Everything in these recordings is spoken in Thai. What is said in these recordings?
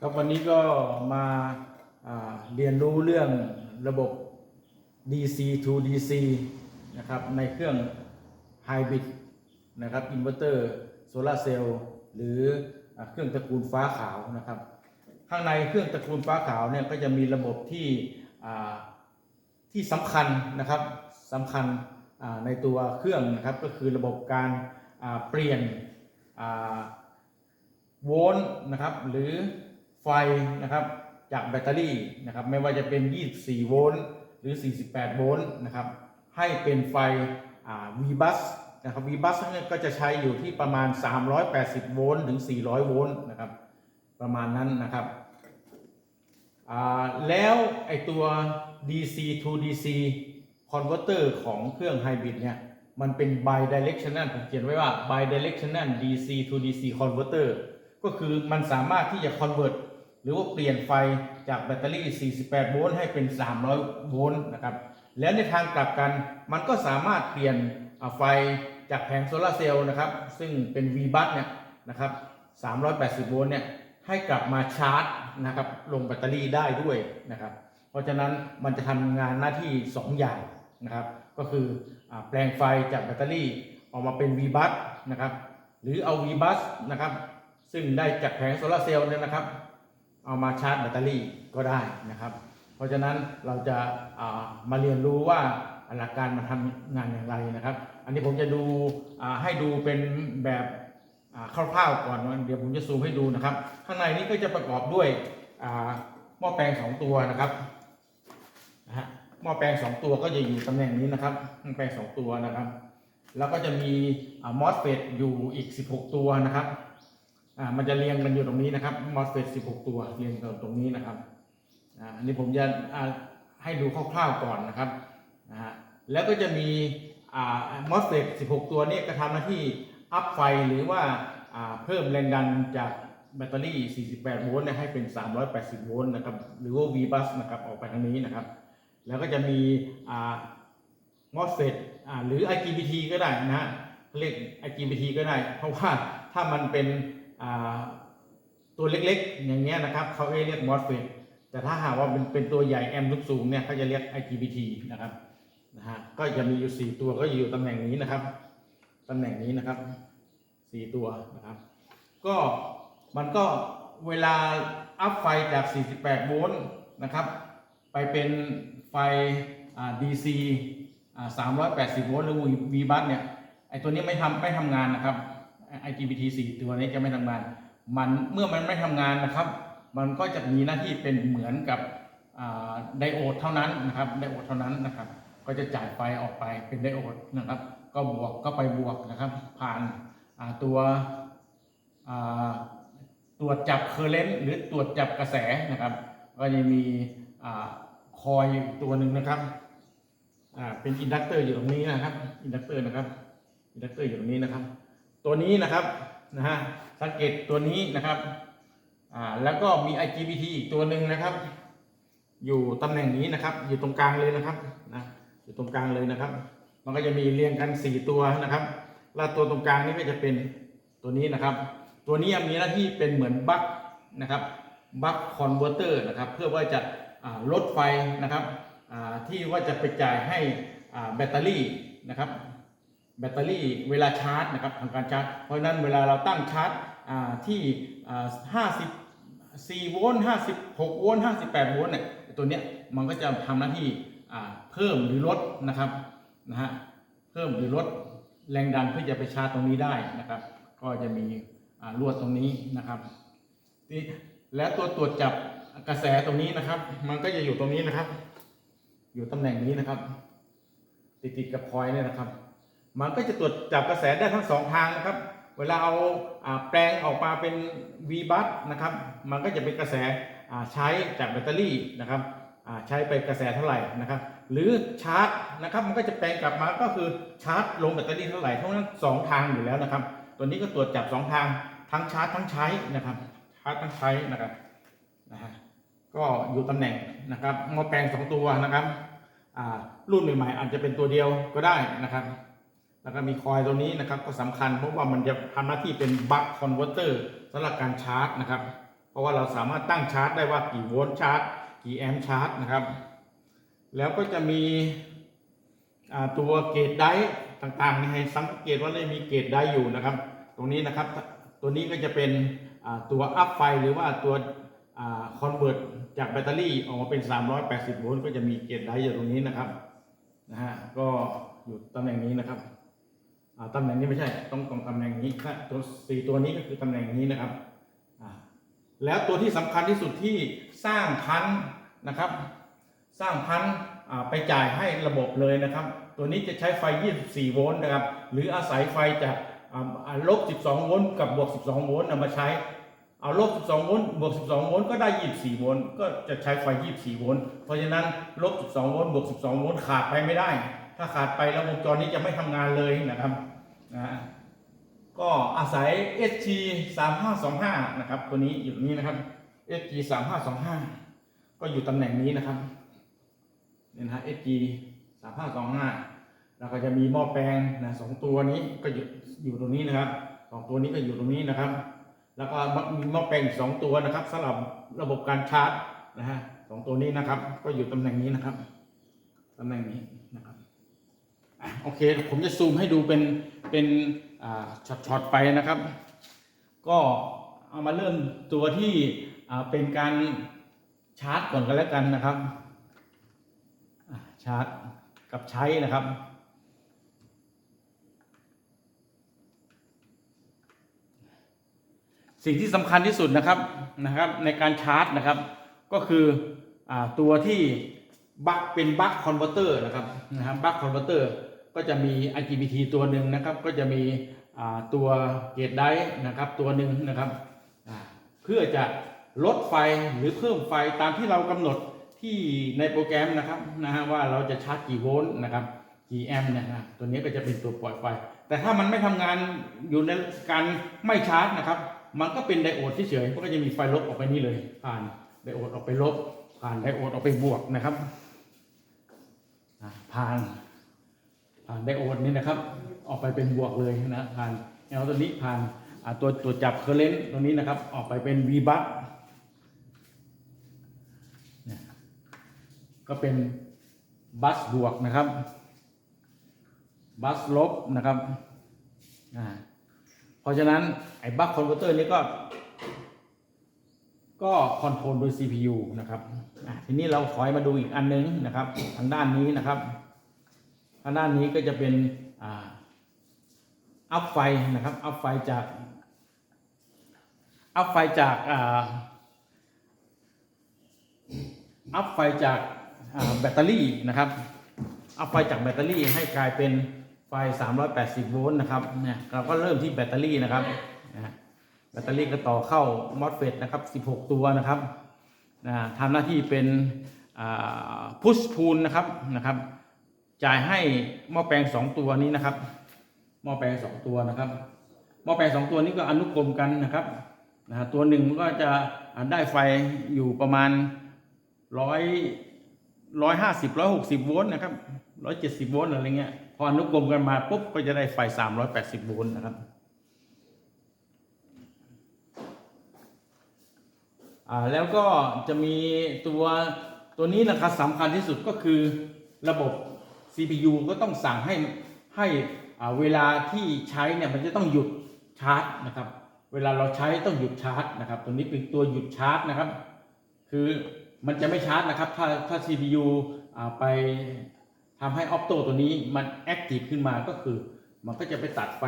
ครับวันนี้ก็มาเรียนรู้เรื่องระบบ DC to DC นะครับในเครื่อง Hybrid นะครับอินเวอร์เตอร์โซลาเซลล์หรืออเครื่องตระกูลฟ้าขาวนะครับ ข้างในเครื่องตระกูลฟ้าขาวเนี่ยก็จะมีระบบที่ที่สำคัญนะครับสำคัญในตัวเครื่องนะครับก็คือระบบการเปลี่ยนโวลต์นะครับหรือ ไฟนะครับจากแบตเตอรี่นะครับไม่ว่าจะเป็น 24 โวลต์หรือ 48 โวลต์นะครับให้เป็นไฟ VBus นะครับ VBus เนี่ยก็จะใช้อยู่ที่ประมาณ 380 โวลต์ถึง 400 โวลต์นะครับประมาณนั้นนะครับแล้วไอตัว DC to DC converter ของเครื่อง Hybrid เนี่ยมันเป็น bidirectional ผมเขียนไว้ว่า bidirectional DC to DC converter ก็คือมันสามารถที่จะ convert รือว่าเปลี่ยนไฟจากแบตเตอรี่ 48 โวลต์ให้เป็น 300 โวลต์นะครับ แล้วในทางกลับกันมันก็สามารถเปลี่ยนอ่าไฟจากแผงโซลาเซลล์นะครับ ซึ่งเป็น VBus เนี่ยนะครับ 380 โวลต์เนี่ยให้กลับมาชาร์จนะครับลงแบตเตอรี่ได้ด้วยนะครับ เพราะฉะนั้นมันจะทำงานหน้าที่ 2 อย่างนะครับ ก็คืออแปลงไฟจากแบตเตอรี่ออกมาเป็น VBus นะครับ หรือเอา VBus นะครับ ซึ่งได้จากแผงโซลาเซลล์เนี่ยนะครับ เอามาชาร์จแบตเตอรี่ก็ได้นะครับ เพราะฉะนั้นเราจะามาเรียนรู้ว่าหลักการมันทำงานอย่างไรนะครับ อันนี้ผมจะดูให้ดูเป็นแบบคร่าวๆก่อนนเดี๋ยวผมจะซูมให้ดูนะครับ ข้างในนี้ก็จะประกอบด้วยหม้อแปลง 2 ตัวนะครับนะฮะหม้อแปลง 2 ตัวก็จะอยู่ตำแหน่งนี้นะครับหม้อแปลง 2 ตัวนะครับ แล้วก็จะมีมอสเฟตอยู่อีก 16 ตัวนะครับ อ่ามันจะเรียงกันอยู่ตรงนี้นะครับ MOSFET 16 ตัวเรียงกันตรงนี้นะครับอ่าอันนี้ผมจะอ่าให้ดูคร่าวๆก่อนนะครับนะฮะแล้วก็จะมีอ่า MOSFET 16 ตัวนี้ก็ทำหน้าที่อัพไฟหรือว่าอ่าเพิ่มแรงดันจากแบตเตอรี่ 48 โวลต์เนี่ยให้เป็น 380 โวลต์นะครับ หรือว่า VBus นะครับออกไปทางนี้นะครับ แล้วก็จะมีอ่า MOSFET อ่าหรือ IGBT ก็ได้นะฮะเรียก IGBT ก็ได้ เพราะว่าถ้ามันเป็น ตัวเล็กๆ อย่างเงี้ยนะครับเขาเรียก MOSFET แต่ถ้าหากว่าเป็นเป็นตัวใหญ่แอมป์สูงเนี่ยเขาจะเรียก IGBT นะครับนะฮะก็จะมีอยู่ 4 ตัวก็อยู่ตำแหน่งนี้นะครับตำแหน่งนี้นะครับ4ตัวนะครับ ก็มันก็เวลาอัพไฟจาก 48 โวลต์นะครับ ไปเป็นไฟอ่า DC อ่า380 โวลต์หรือ VBus เนี่ยไอตัวนี้ไม่ทำไม่ทำงานนะครับ IGBT 4 ตัวนี้จะไม่ทำงาน มันเมื่อมันไม่ทำงานนะครับ มันก็จะมีหน้าที่เป็นเหมือนกับไดโอดเท่านั้นนะครับไดโอดเท่านั้นนะครับ ก็จะจ่ายไฟออกไปเป็นไดโอดนะครับ ก็บวกก็ไปบวกนะครับ ผ่านาตัวตรวจจับเคอร์เรนต์หรือตรวจจับกระแสนะครับ ก็จะมีอคอยอยู่ตัวหนึ่งนะครับเป็นอินดักเตอร์อยู่ตรงนี้นะครับอินดักเตอร์นะครับอินดักเตอร์อยู่ตรงนี้นะครับ ตัวนี้นะครับนะฮะสังเกตตัวนี้นะครับอ่าแล้วก็มี IGBT อีกตัวหนึ่งนะครับ อยู่ตำแหน่งนี้นะครับ อยู่ตรงกลางเลยนะครับนะอยู่ตรงกลางเลยนะครับ มันก็จะมีเรียงกัน 4 ตัวนะครับแล้วตัวตรงกลางนี่ก็จะเป็นตัวนี้นะครับ ตัวนี้มีหน้าที่เป็นเหมือนบัคนะครับบัคคอนเวอร์เตอร์นะครับ เพื่อว่าจะลดไฟนะครับที่ว่าจะไปจ่ายให้แบตเตอรี่นะครับ แบตเตอรี่เวลาชาร์จนะครับทำการชาร์จ เพราะนั้นเวลาเราตั้งชาร์จอ่าที่อ่า54โวลต์56โวลต์58โวลต์เนี่ยตัวเนี้ยมันก็จะทำหน้าที่เพิ่มหรือลดนะครับนะฮะเพิ่มหรือลดแรงดันเพื่อจะไปชาร์จตรงนี้ได้นะครับ ก็จะมีลวดตรงนี้นะครับนี่และตัวตรวจจับกระแสตรงนี้นะครับ มันก็จะอยู่ตรงนี้นะครับ อยู่ตำแหน่งนี้นะครับ ติดติดกับคอยเนี่ยนะครับ มันก็จะตรวจจับกระแสได้ทั้งสองทางนะครับ เวลาเอาแปลงออกมาเป็น V bus นะครับ มันก็จะเป็นกระแสใช้จากแบตเตอรี่นะครับใช้ไปกระแสเท่าไหร่นะครับ หรือชาร์จนะครับ มันก็จะแปลงกลับมาก็คือชาร์จลงแบตเตอรี่เท่าไหร่เท่านั้นสองทางอยู่แล้วนะครับ ตัวนี้ก็ตรวจจับสองทางทั้งชาร์จทั้งใช้นะครับชาร์จทั้งใช้นะครับนะฮะก็อยู่ตำแหน่งนะครับหม้อแปลงสองตัวนะครับอ่ารุ่นใหม่ๆอาจจะเป็นตัวเดียวก็ได้นะครับ แล้วก็มีคอยตัวนี้นะครับก็สำคัญเพราะว่ามันจะทำหน้าที่เป็นบัคคอนเวอร์เตอร์สำหรับการชาร์จนะครับ เพราะว่าเราสามารถตั้งชาร์จได้ว่ากี่โวลต์ชาร์จ กี่แอมป์ชาร์จนะครับ แล้วก็จะมีตัวเกตไดต่างๆให้สังเกตว่าเลยมีเกตไดร์อยู่นะครับ ตรงนี้นะครับ ตัวนี้ก็จะเป็นตัวอัพไฟหรือว่าตัวคอนเวิร์ตจากแบตเตอรี่ออกมาเป็น 380 โวลต์ก็จะมีเกตไดอยู่ตรงนี้นะครับนะฮะก็อยู่ตำแหน่งนี้นะครับ ตำแหน่งนี้ไม่ใช่ต้องตรงตำแหน่งนี้ถ้าตัวสี่ตัวนี้ก็คือตำแหน่งนี้นะครับแล้วตัวที่สำคัญที่สุดที่สร้างพันธุ์นะครับ สร้างพันธุ์ไปจ่ายให้ระบบเลยนะครับ ตัวนี้จะใช้ไฟ 24 โวลต์นะครับ หรืออาศัยไฟจากลบ 12 โวลต์กับบวก 12 โวลต์นำมาใช้เอาลบ 12 โวลต์บวก 12 โวลต์ก็ได้ 24 โวลต์ก็จะใช้ไฟ 24 โวลต์เพราะฉะนั้นลบ 12 โวลต์บวก 12 โวลต์ขาดไปไม่ได้ ถ้าขาดไปแล้ววงจรนี้จะไม่ทำงานเลยนะครับนะก็อาศัย SG 3525นะครับ ตัวนี้อยู่ตรงนี้นะครับ SG 3525 ก็อยู่ตำแหน่งนี้นะครับเนี่ยนะ SG สามห้าสองห้าแล้วก็จะมีหม้อแปลงนะสองตัวนี้ก็อยู่อยู่ตรงนี้นะครับสองตัวนี้ก็อยู่ตรงนี้นะครับ แล้วก็มีหม้อแปลงอีกสองตัวนะครับสำหรับระบบการชาร์จนะฮะสองตัวนี้นะครับ ก็อยู่ตำแหน่งนี้นะครับตำแหน่งนี้ อะโอเค ผมจะซูมให้ดูเป็นเป็นช็อตๆไปนะครับ ก็เอามาเริ่มตัวที่เป็นการชาร์จก่อนกันแล้วกันนะครับชาร์จกับใช้นะครับสิ่งที่สำคัญที่สุดนะครับนะครับ ในการชาร์จนะครับ ก็คืออตัวที่บัคเป็นบัคคอนเวอร์เตอร์นะครับนะครับบัคคอนเวอร์เตอร์ ก็จะมี IGBT ตัวหนึ่งนะครับ ก็จะมีตัวเกตไดนะครับตัวหนึ่งนะครับ เพื่อจะลดไฟหรือเพิ่มไฟตามที่เรากำหนดที่ในโปรแกรมนะครับนะฮะว่าเราจะชาร์จกี่โวลต์นะครับกี่แอมป์นะฮะตัวนี้ก็จะเป็นตัวปล่อยไฟ แต่ถ้ามันไม่ทำงานอยู่ในการไม่ชาร์จนะครับ มันก็เป็นไดโอดเฉยๆมันก็จะมีไฟลบออกไปนี่เลยผ่านไดโอดออกไปลบผ่านไดโอดออกไปบวกนะครับผ่าน ผ่านไดโอดนี่นะครับ ออกไปเป็นบวกเลยนะผ่านแนวตัวนี้ผ่านตัวตัวจับเคอร์เรนต์ตรงนี้นะครับ ออกไปเป็น V บัคก็เป็นบัสบวกนะครับ บัสลบนะครับเพราะฉะนั้นไอ้บัคคอนเวอร์เตอร์นี้ก็ ก็คอนโทรลโดย CPU นะครับทีนี้เราถอยมาดูอีกอันนึงนะครับ ทางด้านนี้นะครับ ทางด้านนี้ก็จะเป็นอัพไฟนะครับ อัพไฟจาก อัพไฟจากอัพไฟจากแบตเตอรี่นะครับ อัพไฟจากแบตเตอรี่ให้กลายเป็นไฟ 380 โวลต์นะครับ เนี่ยเราก็เริ่มที่แบตเตอรี่นะครับ แบตเตอรี่ก็ต่อเข้ามอสเฟตนะครับ 16 ตัวนะครับทำหน้าที่เป็นพุชพูลนะครับนะครับ จ่ายให้หม้อแปลง2ตัวนี้นะครับหม้อแปลง2ตัวนะครับหม้อแปลง2ตัวนี้ก็อนุกรมกันนะครับนะฮะตัวหนึ่งมันก็จะได้ไฟอยู่ประมาณร้อยร้อยห้าสิบร้อยหกสิบโวลต์นะครับร้อยเจ็ดสิบโวลต์อะไรเงี้ยพออนุกรมกันมาปุ๊บก็จะได้ไฟสามร้อยแปดสิบโวลต์นะครับอ่าแล้วก็จะมีตัวตัวนี้นะครับสำคัญที่สุดก็คือระบบ CPU ก็ต้องสั่งให้ให้เวลาที่ใช้เนี่ยมันจะต้องหยุดชาร์จนะครับ เวลาเราใช้ต้องหยุดชาร์จนะครับตัวนี้เป็นตัวหยุดชาร์จนะครับ คือมันจะไม่ชาร์จนะครับ ถ้าถ้า CPU ไปทำให้ออ t โตตัวนี้มันแอคทีฟขึ้นมาก็คือมันก็จะไปตัดไฟ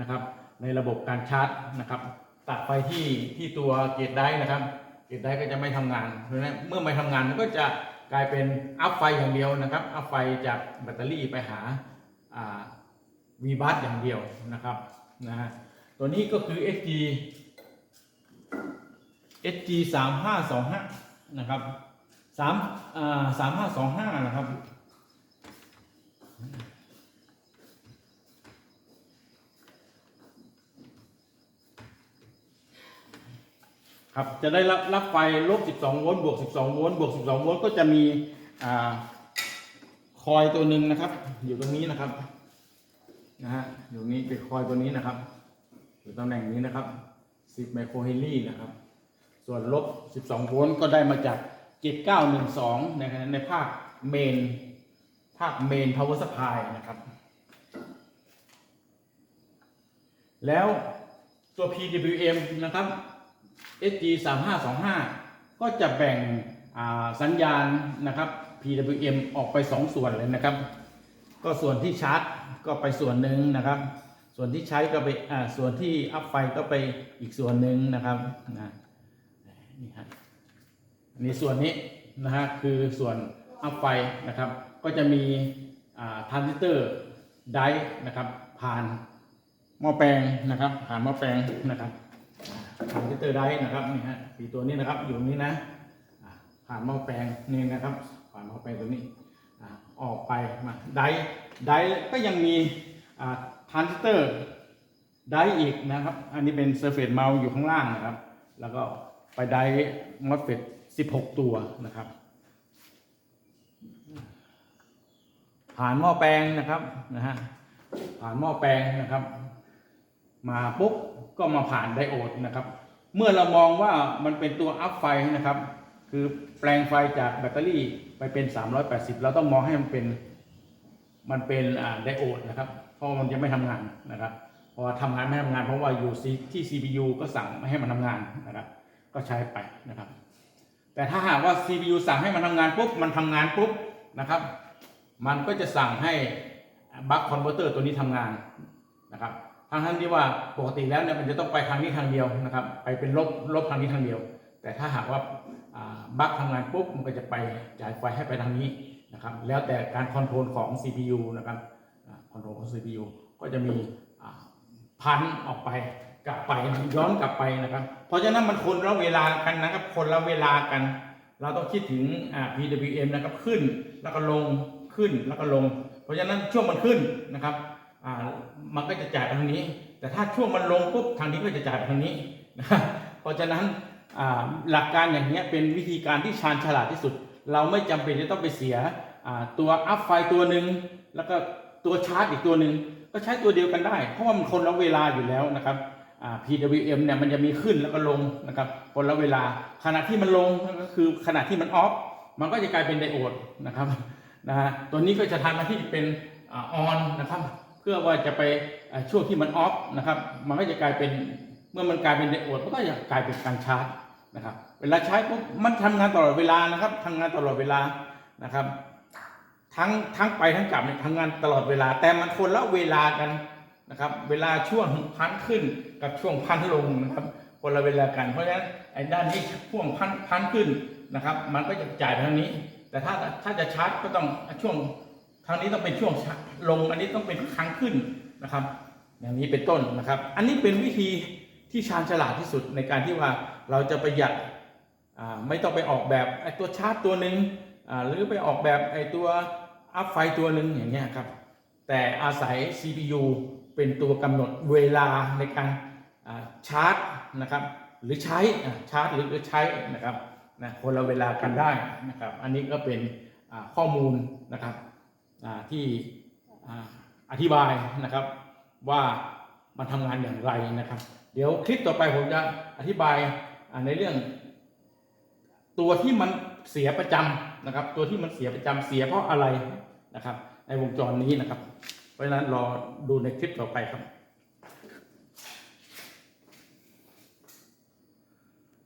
นะครับ ในระบบการชาร์จนะครับ ตัดไฟที่ที่ตัวเกตได้นะครับ เกตได้ก็จะไม่ทำงานเพราะฉะนั้นเมื่อไม่ทำงานมันก็จะ กลายเป็นอัพไฟอย่างเดียวนะครับ อัพไฟจากแบตเตอรี่ไปหาวีบัสอย่างเดียวนะครับนะฮะตัวนี้ก็คือ SG SG สามห้าสองห้านะครับสามอ่าสามห้าสองห้านะครับ ครับจะได้รับรับไฟลบ 12 โวลต์บวก 12 โวลต์บวก 12 โวลต์ก็จะมีอ่าคอยตัวหนึ่งนะครับ อยู่ตรงนี้นะครับนะฮะอยู่นี้เป็นคอยตัวนี้นะครับอยู่ตำแหน่งนี้นะครับ 10 ไมโครเฮนรี่นะครับ ส่วนลบ 12 โวลต์ก็ได้มาจาก 7912 นะครับในภาคเมน ภาคเมน power supply นะครับ แล้วตัว PWM นะครับ SG 3525 ก็จะแบ่งสัญญาณนะครับ PWM ออกไป 2 ส่วนเลยนะครับ ก็ส่วนที่ชาร์จก็ไปส่วนหนึ่งนะครับ ส่วนที่ใช้ก็ไปส่วนที่อัพไฟก็ไปอีกส่วนหนึ่งนะครับนะนี่ฮะอันนี้ส่วนนี้นะฮะคือส่วนอัพไฟนะครับ ก็จะมีทรานซิสเตอร์ไดนะครับผ่านหม้อแปลงนะครับผ่านหม้อแปลงนะครับ ทรานซิสเตอร์ได้นะครับนี่ฮะสีตัวนี้นะครับอยู่นี้นะผ่านหม้อแปลงนี่นะครับ ผ่านหม้อแปลงตัวนี้ออกไปมาไดร์ไดร์ก็ยังมีทรานซิสเตอร์ไดร์อีกนะครับ อันนี้เป็นเซอร์เฟสเมาอยู่ข้างล่างนะครับ แล้วก็ไปไดร์มอสเฟต16 ตัวนะครับ ผ่านหม้อแปลงนะครับนะฮะผ่านหม้อแปลงนะครับ มาปุ๊บ ก็มาผ่านไดโอดนะครับ เมื่อเรามองว่ามันเป็นตัวอัพไฟนะครับ คือแปลงไฟจากแบตเตอรี่ไปเป็น 380 เราต้องมองให้มันเป็นมันเป็นไดโอดนะครับ เพราะมันจะไม่ทำงานนะครับพอทำงานไม่ทำงานเพราะว่าอยู่ที่ CPU ก็สั่งไม่ให้มันทำงานนะครับ ก็ใช้ไปนะครับ แต่ถ้าหากว่า CPU สั่งให้มันทำงานปุ๊บมันทำงานปุ๊บนะครับ มันก็จะสั่งให้บัคคอนเวอร์เตอร์ตัวนี้ทำงานนะครับ ทั้งทั้งที่ว่าปกติแล้วเนี่ยมันจะต้องไปทางนี้ทางเดียวนะครับ ไปเป็นลบลบทางนี้ทางเดียว แต่ถ้าหากว่าบัคทำงานปุ๊บมันก็จะไปจ่ายไฟให้ไปทางนี้นะครับ แล้วแต่การคอนโทรลของ CPU นะครับคอนโทรลของ CPU ก็จะมีพันออกไปกลับไปย้อนกลับไปนะครับ เพราะฉะนั้นมันคนละเวลากันนะครับ คนละเวลากัน เราต้องคิดถึง PWM นะครับขึ้นแล้วก็ลงขึ้นแล้วก็ลง เพราะฉะนั้นช่วงมันขึ้นนะครับ มันก็จะจ่ายไปทางนี้ แต่ถ้าช่วงมันลงปุ๊บทางนี้ก็จะจ่ายไปทางนี้นะเพราะฉะนั้นหลักการอย่างนี้เป็นวิธีการที่ชาญฉลาดที่สุด เราไม่จำเป็นจะต้องไปเสียตัวอัพไฟตัวหนึ่งแล้วก็ตัวชาร์จอีกตัวหนึ่งก็ใช้ตัวเดียวกันได้ เพราะว่ามันคนละเวลาอยู่แล้วนะครับ PWM เนี่ยมันจะมีขึ้นแล้วก็ลงนะครับคนละเวลาขณะที่มันลงก็คือขณะที่มันออฟมันก็จะกลายเป็นไดโอดนะครับนะฮะตัวนี้ก็จะทำหน้าที่เป็นออนนะครับ พื่อว่าจะไปช่วงที่มันออฟนะครับ มันก็จะกลายเป็นเมื่อมันกลายเป็นไดโอดมันก็จะกลายเป็นการชาร์จนะครับ เวลาใช้ปุ๊บมันทำงานตลอดเวลานะครับทำงานตลอดเวลานะครับ ทั้งทั้งไปทั้งกลับเนี่ยทำงานตลอดเวลา แต่มันคนละเวลากันนะครับ เวลาช่วงพันขึ้นกับช่วงพันลงนะครับ คนละเวลากัน เพราะฉะนั้นไอ้ด้านนี้ช่วงพันพันขึ้นนะครับ มันก็จะจ่ายไปทางนี้ แต่ถ้าถ้าจะชาร์จก็ต้องช่วง ทางนี้ต้องเป็นช่วงลง อันนี้ต้องเป็นครั้งขึ้นนะครับ อย่างนี้เป็นต้นนะครับ อันนี้เป็นวิธีที่ชาญฉลาดที่สุดในการที่ว่าเราจะประหยัดไม่ต้องไปออกแบบไอ้ตัวชาร์จตัวหนึ่งหรือไปออกแบบไอ้ตัวอัพไฟตัวหนึ่งอย่างเงี้ยครับ แต่อาศัย CPU เป็นตัวกำหนดเวลาในการชาร์จนะครับ หรือใช้ชาร์จหรือใช้นะครับนะคนละเวลากันได้นะครับ อันนี้ก็เป็นข้อมูลนะครับ ที่อธิบายนะครับว่ามันทำงานอย่างไรนะครับ เดี๋ยวคลิปต่อไปผมจะอธิบายในเรื่อง ตัวที่มันเสียประจำนะครับ ตัวที่มันเสียประจำเสียเพราะอะไรนะครับ ในวงจรนี้นะครับ เพราะฉะนั้นรอดูในคลิปต่อไปครับ